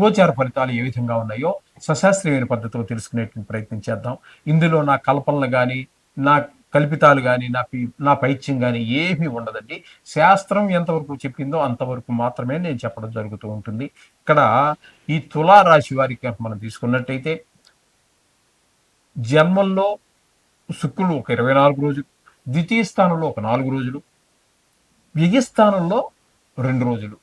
గోచార ఫలితాలు ఏ విధంగా ఉన్నాయో సశాస్త్రీయమైన పద్ధతిలో తెలుసుకునేటువంటి ప్రయత్నం చేద్దాం. ఇందులో నా కల్పనలు కానీ నా కల్పితాలు కానీ నా నా పైత్యం కానీ ఏమీ ఉండదండి. శాస్త్రం ఎంతవరకు చెప్పిందో అంతవరకు మాత్రమే నేను చెప్పడం జరుగుతూ ఉంటుంది. ఇక్కడ ఈ తులారాశి వారికి మనం తీసుకున్నట్టయితే జన్మంలో శుక్రుడు ఒక ఇరవై నాలుగు రోజులు ద్వితీయ స్థానంలో ఒక నాలుగు రోజులు వ్యయ స్థానంలో రెండు రోజులు.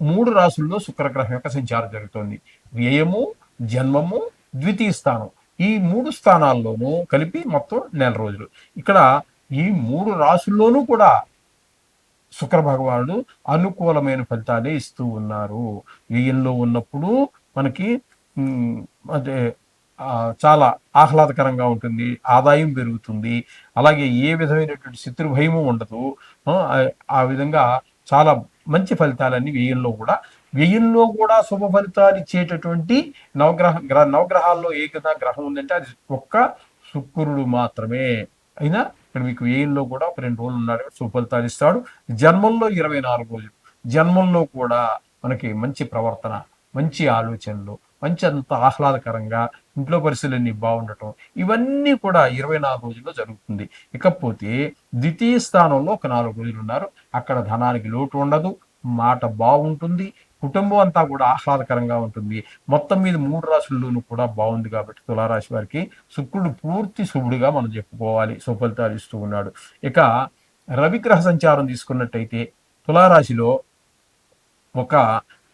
మూడు రాసుల్లో శుక్రగ్రహం యొక్క సంచారం జరుగుతోంది. వ్యయము జన్మము ద్వితీయ స్థానం. ఈ మూడు స్థానాల్లోనూ కలిపి మొత్తం నెల రోజులు. ఇక్కడ ఈ మూడు రాసుల్లోనూ కూడా శుక్ర భగవానుడు అనుకూలమైన ఫలితాలే ఇస్తూ ఉన్నారు. వ్యయంలో ఉన్నప్పుడు మనకి అంటే చాలా ఆహ్లాదకరంగా ఉంటుంది ఆదాయం పెరుగుతుంది. అలాగే ఏ విధమైనటువంటి శత్రు భయము ఉండదు ఆ విధంగా చాలా మంచి ఫలితాలన్నీ వ్యయంలో కూడా. వ్యయంలో కూడా శుభ ఫలితాలు ఇచ్చేటటువంటి నవగ్రహ గ్రహ నవగ్రహాల్లో ఏ కదా గ్రహం ఉందంటే అది ఒక్క శుక్రుడు మాత్రమే. అయినా ఇక్కడ మీకు వ్యయంలో కూడా ఒక రెండు రోజులు ఉన్నాడు శుభ ఫలితాలు ఇస్తాడు. జన్మంలో ఇరవై నాలుగు రోజులు. జన్మంలో కూడా మనకి మంచి ప్రవర్తన మంచి ఆలోచనలు మంచి అంత ఆహ్లాదకరంగా ఇంట్లో పరిస్థితులన్నీ బాగుండటం ఇవన్నీ కూడా ఇరవై నాలుగు రోజుల్లో జరుగుతుంది. ఇకపోతే ద్వితీయ స్థానంలో ఒక నాలుగు రోజులు ఉన్నారు. అక్కడ ధనానికి లోటు ఉండదు మాట బాగుంటుంది కుటుంబం అంతా కూడా ఆహ్లాదకరంగా ఉంటుంది. మొత్తం మీద మూడు రాశుల్లోనూ కూడా బాగుంది కాబట్టి తులారాశి వారికి శుక్రుడు పూర్తి శుభుడిగా మనం చెప్పుకోవాలి సుఫలితాలు ఇస్తూ ఉన్నాడు. ఇక రవిగ్రహ సంచారం తీసుకున్నట్టయితే తులారాశిలో ఒక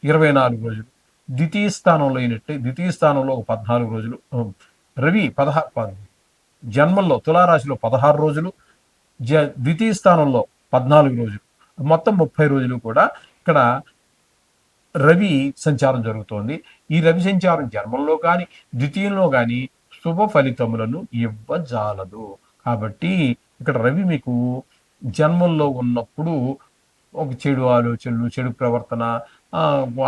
ఇరవై నాలుగు రోజులు ద్వితీయ స్థానంలో అయినట్టే ద్వితీయ స్థానంలో ఒక పద్నాలుగు రోజులు రవి పదహారు జన్మల్లో జన్మంలో తులారాశిలో పదహారు రోజులు జ ద్వితీయ స్థానంలో పద్నాలుగు రోజులు. మొత్తం ముప్పై రోజులు కూడా ఇక్కడ రవి సంచారం జరుగుతోంది. ఈ రవి సంచారం జన్మంలో కానీ ద్వితీయంలో కానీ శుభ ఫలితములను ఇవ్వజాలదు. కాబట్టి ఇక్కడ రవి మీకు జన్మంలో ఉన్నప్పుడు ఒక చెడు ఆలోచనలు చెడు ప్రవర్తన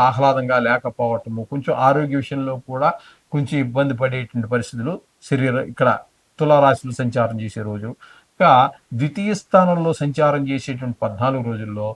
ఆహ్లాదంగా లేకపోవటము కొంచెం ఆరోగ్య విషయంలో కూడా కొంచెం ఇబ్బంది పడేటువంటి పరిస్థితులు శరీర ఇక్కడ తులారాశులు సంచారం చేసే రోజు. యొక్క ద్వితీయ స్థానంలో సంచారం చేసేటువంటి పద్నాలుగు రోజుల్లో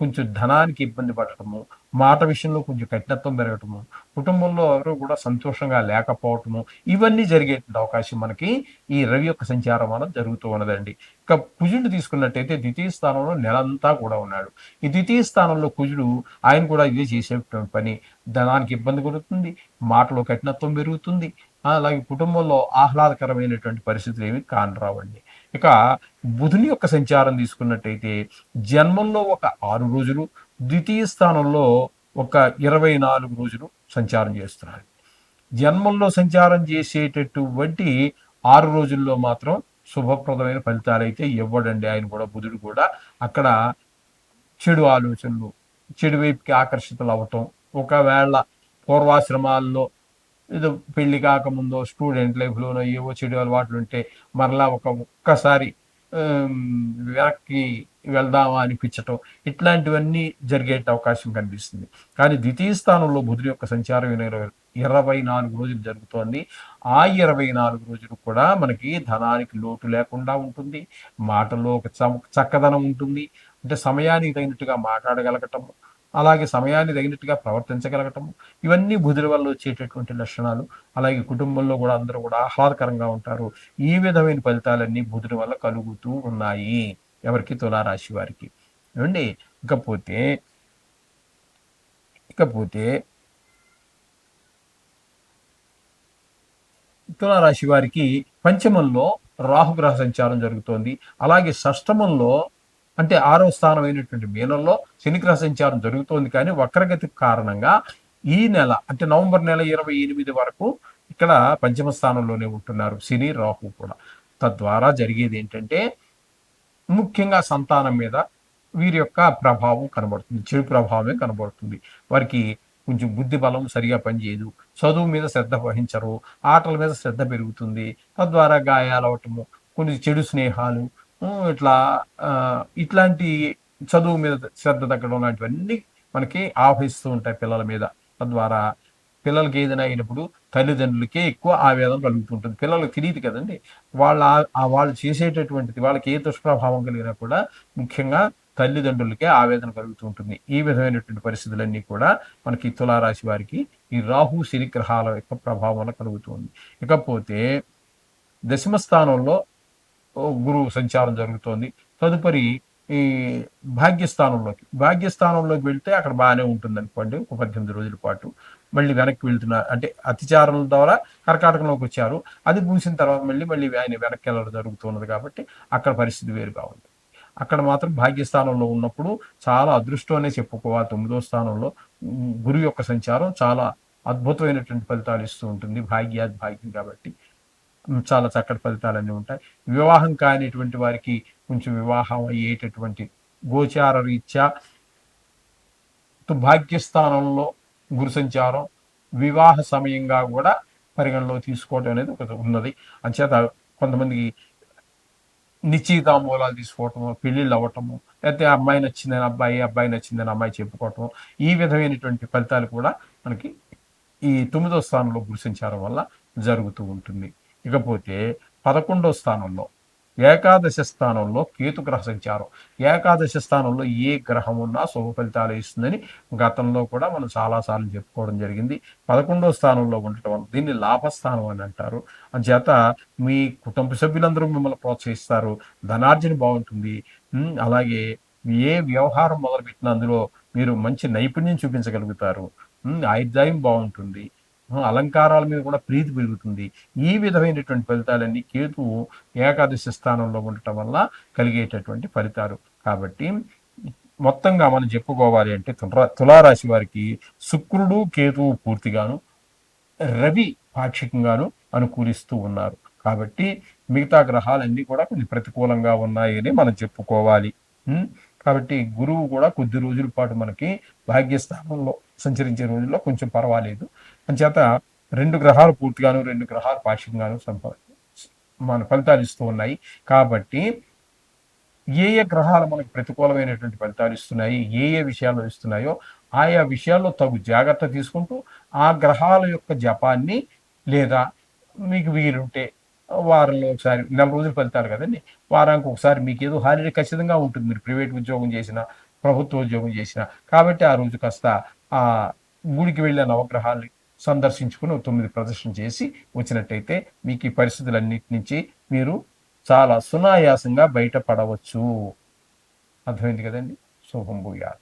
కొంచెం ధనానికి ఇబ్బంది పడటము మాట విషయంలో కొంచెం కఠినత్వం పెరగటము కుటుంబంలో ఎవరు కూడా సంతోషంగా లేకపోవటము ఇవన్నీ జరిగేటువంటి అవకాశం మనకి ఈ రవి యొక్క సంచారం అనేది జరుగుతూ ఉన్నదండి. ఇక కుజుడు తీసుకున్నట్టయితే ద్వితీయ స్థానంలో నెలంతా కూడా ఉన్నాడు. ఈ ద్వితీయ స్థానంలో కుజుడు ఆయన కూడా ఇదే చేసే పని. ధనానికి ఇబ్బంది కలుగుతుంది మాటలో కఠినత్వం పెరుగుతుంది అలాగే కుటుంబంలో ఆహ్లాదకరమైనటువంటి పరిస్థితులు ఏమి కానరావండి. ఇక బుధుని యొక్క సంచారం తీసుకున్నట్టయితే జన్మంలో ఒక ఆరు రోజులు ద్వితీయ స్థానంలో ఒక ఇరవై నాలుగు రోజులు సంచారం చేస్తున్నారు. జన్మంలో సంచారం చేసేటటువంటి ఆరు రోజుల్లో మాత్రం శుభప్రదమైన ఫలితాలు అయితే ఇవ్వడండి. ఆయన కూడా బుధుడు కూడా అక్కడ చెడు ఆలోచనలు చెడు వైపుకి ఆకర్షితులు అవటం ఒకవేళ పూర్వాశ్రమాల్లో ఏదో పెళ్ళి కాకముందో స్టూడెంట్ లైఫ్లోనో ఏవో చెడు అలవాట్లు ఉంటే మరలా ఒక ఒక్కసారి వెనక్కి వెళ్దామా అనిపించటం ఇట్లాంటివన్నీ జరిగే అవకాశం కనిపిస్తుంది. కానీ ద్వితీయ స్థానంలో బుధుడి యొక్క సంచారం ఇరవై ఇరవై నాలుగు రోజులు జరుగుతోంది. ఆ ఇరవై నాలుగు రోజులు కూడా మనకి ధనానికి లోటు లేకుండా ఉంటుంది. మాటలో ఒక చ- చక్కదనం ఉంటుంది. అంటే సమయానికి తగినట్టుగా మాట్లాడగలగటము అలాగే సమయాన్ని తగినట్టుగా ప్రవర్తించగలగటము. ఇవన్నీ బుధుల వల్ల వచ్చేటటువంటి లక్షణాలు. అలాగే కుటుంబంలో కూడా అందరూ కూడా ఆహ్లాదకరంగా ఉంటారు. ఈ విధమైన ఫలితాలన్నీ బుధుడి వల్ల కలుగుతూ ఉన్నాయి. ఎవరికి? తులారాశి వారికి. ఏమండి? ఇకపోతే ఇకపోతే తులారాశి వారికి పంచమంలో రాహుగ్రహ సంచారం జరుగుతోంది. అలాగే షష్టమంలో అంటే ఆరో స్థానమైనటువంటి మీనంలో శనిగ్రహ సంచారం జరుగుతోంది కానీ వక్రగతి కారణంగా ఈ నెల అంటే నవంబర్ నెల ఇరవై ఎనిమిది వరకు ఇక్కడ పంచమ స్థానంలోనే ఉంటున్నారు శని రాహు కూడా. తద్వారా జరిగేది ఏంటంటే ముఖ్యంగా సంతానం మీద వీరి యొక్క ప్రభావం కనబడుతుంది చెడు ప్రభావమే కనబడుతుంది. వారికి కొంచెం బుద్ధి బలం సరిగా పనిచేయదు చదువు మీద శ్రద్ధ వహించరు ఆటల మీద శ్రద్ధ పెరుగుతుంది. తద్వారా గాయాలవటము కొన్ని చెడు స్నేహాలు ఇట్లా ఇట్లాంటి చదువు మీద శ్రద్ధ తగ్గడం లాంటివన్నీ మనకి ఆహ్వానిస్తూ ఉంటాయి పిల్లల మీద. తద్వారా పిల్లలకి ఏదైనా అయినప్పుడు తల్లిదండ్రులకే ఎక్కువ ఆవేదన కలుగుతుంటుంది. పిల్లలకు తెలియదు కదండి. వాళ్ళ వాళ్ళు చేసేటటువంటిది వాళ్ళకి ఏ దుష్ప్రభావం కలిగినా కూడా ముఖ్యంగా తల్లిదండ్రులకే ఆవేదన కలుగుతూ ఉంటుంది ఈ విధమైనటువంటి పరిస్థితులన్నీ కూడా మనకి తులారాశి వారికి ఈ రాహు శని గ్రహాల యొక్క ప్రభావం కలుగుతుంది. ఇకపోతే దశమ స్థానంలో గురువు సంచారం జరుగుతోంది. తదుపరి ఈ భాగ్యస్థానంలోకి భాగ్యస్థానంలోకి వెళ్తే అక్కడ బాగానే ఉంటుంది అనుకోండి ఒక పద్దెనిమిది రోజుల పాటు. మళ్ళీ వెనక్కి వెళ్తున్నారు అంటే అతిచారం ద్వారా కర్కాటకంలోకి వచ్చారు. అది పూసిన తర్వాత మళ్ళీ మళ్ళీ ఆయన వెనక్కి వెళ్ళడం జరుగుతున్నది కాబట్టి అక్కడ పరిస్థితి వేరుగా ఉంది. అక్కడ మాత్రం భాగ్యస్థానంలో ఉన్నప్పుడు చాలా అదృష్టం అనే చెప్పుకోవాలి తొమ్మిదో స్థానంలో గురు యొక్క సంచారం చాలా అద్భుతమైనటువంటి ఫలితాలు ఇస్తూ ఉంటుంది భాగ్యాది భాగ్యం కాబట్టి. చాలా చక్కటి ఫలితాలన్నీ ఉంటాయి. వివాహం కానిటువంటి వారికి కొంచెం వివాహం అయ్యేటటువంటి గోచార రీత్యా భాగ్యస్థానంలో గురు సంచారం వివాహ సమయంగా కూడా పరిగణలో తీసుకోవడం అనేది ఒక ఉన్నది. అంచేత కొంతమందికి నిశ్చితాంబూలాలు తీసుకోవటము పెళ్ళిళ్ళు అవ్వటము లేకపోతే అమ్మాయి నచ్చిందని అబ్బాయి అబ్బాయి నచ్చిందని అమ్మాయి చెప్పుకోవటము ఈ విధమైనటువంటి ఫలితాలు కూడా మనకి ఈ తొమ్మిదో స్థానంలో గురు సంచారం వల్ల జరుగుతూ ఉంటుంది. ఇకపోతే పదకొండో స్థానంలో ఏకాదశ స్థానంలో కేతుగ్రహ సంచారం ఏకాదశ స్థానంలో ఏ గ్రహం ఉన్నా శుభ ఫలితాలు ఇస్తుందని గతంలో కూడా మనం చాలాసార్లు చెప్పుకోవడం జరిగింది. పదకొండో స్థానంలో ఉండటం వల్ల దీన్ని లాభస్థానం అని అంటారు. అంచేత మీ కుటుంబ సభ్యులందరూ మిమ్మల్ని ప్రోత్సహిస్తారు. ధనార్జన బాగుంటుంది. అలాగే ఏ వ్యవహారం మొదలుపెట్టిన అందులో మీరు మంచి నైపుణ్యం చూపించగలుగుతారు. ఆయుర్దాయం బాగుంటుంది. అలంకారాల మీద కూడా ప్రీతి పెరుగుతుంది. ఈ విధమైనటువంటి ఫలితాలన్నీ కేతువు ఏకాదశి స్థానంలో ఉండటం వల్ల కలిగేటటువంటి ఫలితాలు. కాబట్టి మొత్తంగా మనం చెప్పుకోవాలి అంటే తులారాశి వారికి శుక్రుడు కేతువు పూర్తిగాను రవి పాక్షికంగాను అనుకూలిస్తూ ఉన్నారు. కాబట్టి మిగతా గ్రహాలన్నీ కూడా కొన్ని ప్రతికూలంగా ఉన్నాయని మనం చెప్పుకోవాలి. కాబట్టి గురువు కూడా కొద్ది రోజుల పాటు మనకి భాగ్యస్థానంలో సంచరించే రోజుల్లో కొంచెం పర్వాలేదు. అంచేత రెండు గ్రహాలు పూర్తిగాను రెండు గ్రహాలు పాక్షికంగాను సంప మన ఫలితాలు ఇస్తూ ఉన్నాయి. కాబట్టి ఏ ఏ గ్రహాలు మనకు ప్రతికూలమైనటువంటి ఫలితాలు ఇస్తున్నాయి ఏ ఏ విషయాల్లో ఇస్తున్నాయో ఆయా విషయాల్లో తగు జాగ్రత్త తీసుకుంటూ ఆ గ్రహాల యొక్క జపాన్ని లేదా మీకు వీలుంటే వారంలో ఒకసారి నెల రోజులు ఫలితాలు కదండి వారానికి ఒకసారి మీకు ఏదో హాలిడే ఖచ్చితంగా ఉంటుంది. మీరు ప్రైవేట్ ఉద్యోగం చేసిన ప్రభుత్వ ఉద్యోగం చేసిన. కాబట్టి ఆ రోజు కాస్త ఆ గుడికి వెళ్ళిన నవగ్రహాలని సందర్శించుకుని తొమ్మిది ప్రదర్శన చేసి వచ్చినట్టయితే మీకు ఈ పరిస్థితులన్నిటి నుంచి మీరు చాలా సునాయాసంగా బయటపడవచ్చు. అర్థమైంది కదండి? శుభం భూయాలు